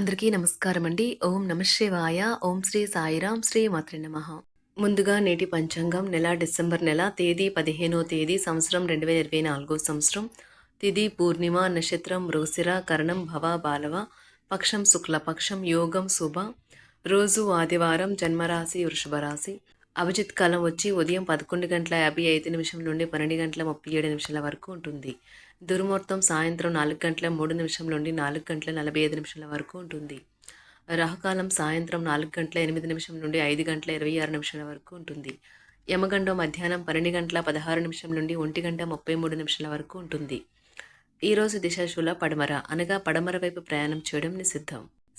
అందరికీ నమస్కారం అండి. ఓం నమ శివాయ. ఓం శ్రీ సాయిరాం. శ్రీ మాత్రి నమ. ముందుగా నేటి పంచాంగం నెల డిసెంబర్ నెల తేదీ పదిహేనో తేదీ సంవత్సరం రెండు వేల ఇరవై నాలుగో సంవత్సరం. తిథి పూర్ణిమ నక్షత్రం రోసిర కరణం భవ బాలవ పక్షం శుక్లపక్షం యోగం శుభ. రోజు ఆదివారం జన్మరాశి వృషభ రాశి. అభిజిత్ కాలం వచ్చి ఉదయం పదకొండు గంటల యాభై ఐదు నిమిషం నుండి పన్నెండు గంటల ముప్పై ఏడు నిమిషాల వరకు ఉంటుంది. దుర్ముహూర్తం సాయంత్రం నాలుగు గంటల మూడు నిమిషం నుండి నాలుగు గంటల నలభై ఐదు నిమిషాల వరకు ఉంటుంది. రాహుకాలం సాయంత్రం నాలుగు గంటల ఎనిమిది నిమిషం నుండి ఐదు గంటల ఇరవై ఆరు నిమిషాల వరకు ఉంటుంది. యమగండం మధ్యాహ్నం పన్నెండు గంటల పదహారు నిమిషం నుండి ఒంటి గంట ముప్పై మూడు నిమిషాల వరకు ఉంటుంది. ఈరోజు దిశాశూల పడమర అనగా పడమర వైపు ప్రయాణం చేయడం నిషిద్ధం.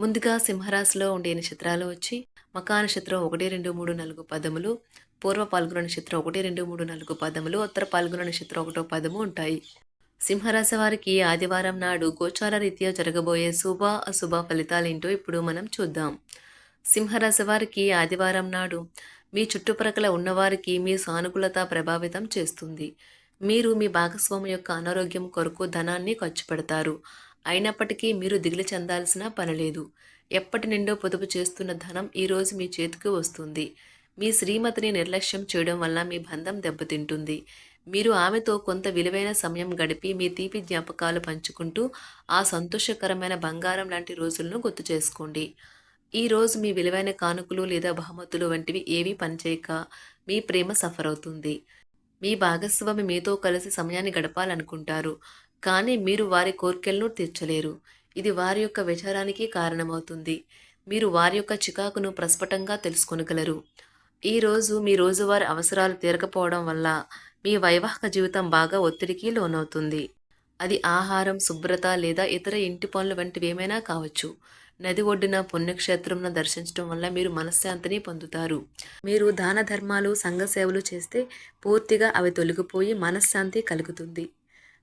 ముందుగా సింహరాశిలో ఉండే నక్షత్రాలు వచ్చి మకా నక్షత్రం ఒకటి రెండు మూడు నాలుగు పదములు పూర్వ పాల్గొన నక్షత్రం ఒకటి రెండు మూడు నాలుగు పదములు ఉత్తర పాల్గొన నక్షత్రం ఒకటో పదము ఉంటాయి. సింహరాశి వారికి ఆదివారం నాడు గోచార రీత్యా జరగబోయే శుభ అశుభ ఫలితాలేంటో ఇప్పుడు మనం చూద్దాం. సింహరాశి వారికి ఆదివారం నాడు మీ చుట్టుప్రక్కల ఉన్నవారికి మీ సానుకూలత ప్రభావితం చేస్తుంది. మీరు మీ భాగస్వామి యొక్క అనారోగ్యం కొరకు ధనాన్ని ఖర్చు పెడతారు. అయినప్పటికీ మీరు దిగులు చెందాల్సిన పని లేదు. ఎప్పటి నుండో పొదుపు చేస్తున్న ధనం ఈరోజు మీ చేతికి వస్తుంది. మీ శ్రీమతిని నిర్లక్ష్యం చేయడం వల్ల మీ బంధం దెబ్బతింటుంది. మీరు ఆమెతో కొంత విలువైన సమయం గడిపి మీ తీపి జ్ఞాపకాలు పంచుకుంటూ ఆ సంతోషకరమైన బంగారం లాంటి రోజులను గుర్తు చేసుకోండి. ఈ రోజు మీ విలువైన కానుకలు లేదా బహుమతులు వంటివి ఏవీ పనిచేయక మీ ప్రేమ సఫర్ అవుతుంది మీ భాగస్వామి మీతో కలిసి సమయాన్ని గడపాలనుకుంటారు. కానీ మీరు వారి కోరికలను తీర్చలేరు. ఇది వారి యొక్క విచారానికి కారణమవుతుంది. మీరు వారి యొక్క చికాకును ప్రస్ఫుటంగా తెలుసుకొనగలరు. ఈరోజు మీ రోజువారి అవసరాలు తీరకపోవడం వల్ల మీ వైవాహిక జీవితం బాగా ఒత్తిడికి లోనవుతుంది. అది ఆహారం శుభ్రత లేదా ఇతర ఇంటి పనులు వంటివి ఏమైనా కావచ్చు. నది ఒడ్డున పుణ్యక్షేత్రంను దర్శించడం వల్ల మీరు మనశ్శాంతిని పొందుతారు. మీరు దాన ధర్మాలు సంఘ సేవలు చేస్తే పూర్తిగా అవి తొలగిపోయి మనశ్శాంతి కలుగుతుంది.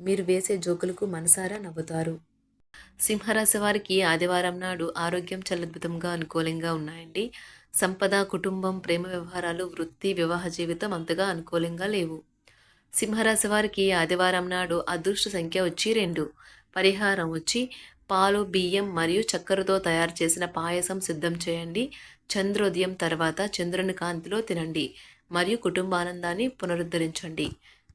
మీరు వేసే జోకులకు మనసారా నవ్వుతారు. సింహరాశి వారికి ఆదివారం నాడు ఆరోగ్యం చల్లద్భుతంగా అనుకూలంగా ఉన్నాయండి. సంపద కుటుంబం ప్రేమ వ్యవహారాలు వృత్తి వివాహ జీవితం అంతగా అనుకూలంగా లేవు. సింహరాశి వారికి ఆదివారం నాడు అదృష్ట సంఖ్య వచ్చి రెండు. పరిహారం వచ్చి పాలు బియ్యం మరియు చక్కెరతో తయారు చేసిన పాయసం సిద్ధం చేయండి. చంద్రోదయం తర్వాత చంద్రుని కాంతిలో తినండి మరియు కుటుంబానందాన్ని పునరుద్ధరించండి.